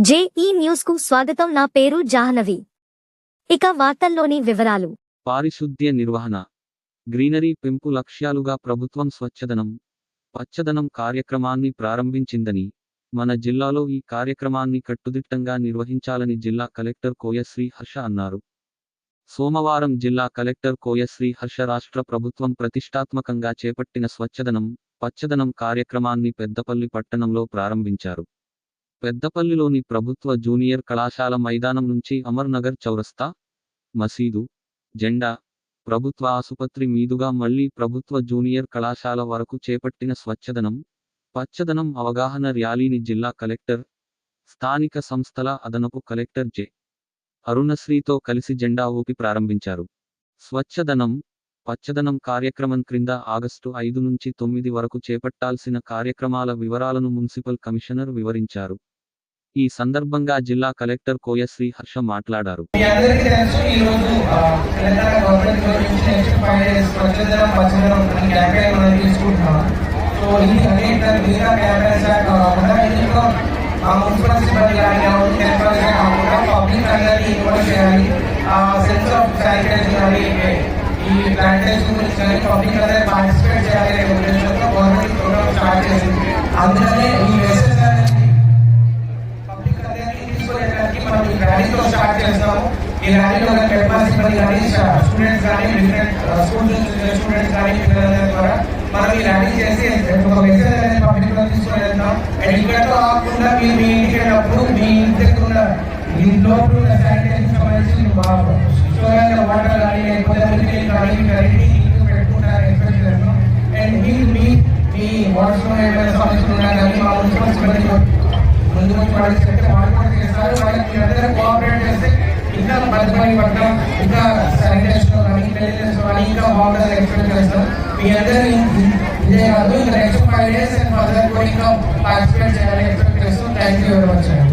JEE న్యూస్కు స్వాగతం. నా పేరు జాహ్నవి. ఇక వార్తల్లోని వివరాలు. పారిశుద్ధ్య నిర్వహణ. గ్రీనరీ పెంపు లక్ష్యాలుగా ప్రభుత్వం స్వచ్ఛదనం పచ్చదనం కార్యక్రమాన్ని ప్రారంభించిందని మన జిల్లాలో ఈ కార్యక్రమాన్ని కట్టుదిట్టంగా నిర్వహించాలని జిల్లా కలెక్టర్ కోయశ్రీ హర్ష అన్నారు. సోమవారం జిల్లా కలెక్టర్ కోయశ్రీ హర్ష రాష్ట్ర ప్రభుత్వం ప్రతిష్టాత్మకంగా చేపట్టిన స్వచ్ఛదనం పచ్చదనం కార్యక్రమాన్ని పెద్దపల్లి పట్టణంలో ప్రారంభించారు. పెద్దపల్లిలోని ప్రభుత్వ జూనియర్ కళాశాల మైదానం నుంచి అమర్ నగర్ చౌరస్తా మసీదు జెండా ప్రభుత్వ ఆసుపత్రి మీదుగా మళ్ళీ ప్రభుత్వ జూనియర్ కళాశాల వరకు చేపట్టిన స్వచ్ఛదనం పచ్చదనం అవగాహన ర్యాలీని జిల్లా కలెక్టర్ స్థానిక సంస్థల అదనపు కలెక్టర్ జె. అరుణశ్రీతో కలిసి జెండా ఊపి ప్రారంభించారు. స్వచ్ఛదనం పచ్చదనం కార్యక్రమం క్రింద ఆగస్టు ఐదు నుంచి తొమ్మిది వరకు చేపట్టాల్సిన కార్యక్రమాల వివరాలను మున్సిపల్ కమిషనర్ వివరించారు. ఈ సందర్భంగా జిల్లా కలెక్టర్ కోయశ్రీ హర్ష మాట్లాడారు. మీ అందరికీ తెలుసు ఈ రోజు ఆ, తెలంగాణ గవర్నమెంట్ నుంచి నెక్స్ట్ ఈ ర్యాలీలో పెద్దవాళ్ళ సిబ్బంది కానీ స్టూడెంట్స్ కానీ డిఫరెంట్ స్కూల్ స్టూడెంట్స్ కానీ పిల్లలందరి ద్వారా మనం ఈ ర్యాలీ చేసి ఒక మెసేజ్ అనేది పబ్లిక్లో తీసుకొని వెళ్తాం అండ్ ఇక్కడతో కాకుండా మీరు మీ ఇంటికి వెళ్ళినప్పుడు మీ ఇంటి దగ్గర ఉన్న ఇంట్లో ఉన్న శానిటైజర్ సంబంధించి శుభ్రమైన వాటర్ కానీ లేకపోతే మిల్క్ కానీ వీటన్నిటిని ఇంట్లో పెట్టుకుంటారని ఎక్స్పెక్ట్ చేస్తాం అండ్ మీరు మీ మీ వాట్స్లో ఏమైనా సమస్యలు ఉన్నా కానీ మా మున్సిపల్ సిబ్బంది ముందు వచ్చి వాళ్ళకి చెప్తే వాళ్ళు కూడా చేస్తారు. వాళ్ళకి మీరందరూ కోఆపరేట్ చేస్తే ఇంకా భద్రపడి పట్ల ఇంకా శానిటేషన్ కానీ క్లీన్లెస్ కానీ ఇంకా బాగుంటుంది ఎక్స్పెక్ట్ చేస్తాం. మీ అందరూ ఇదే కాదు ఇంకా next five days and further కూడా ఇంకా పార్టిసిపేట్ చేయాలని ఎక్స్పెక్ట్ చేస్తాం థ్యాంక్ యూ వెరీ మచ్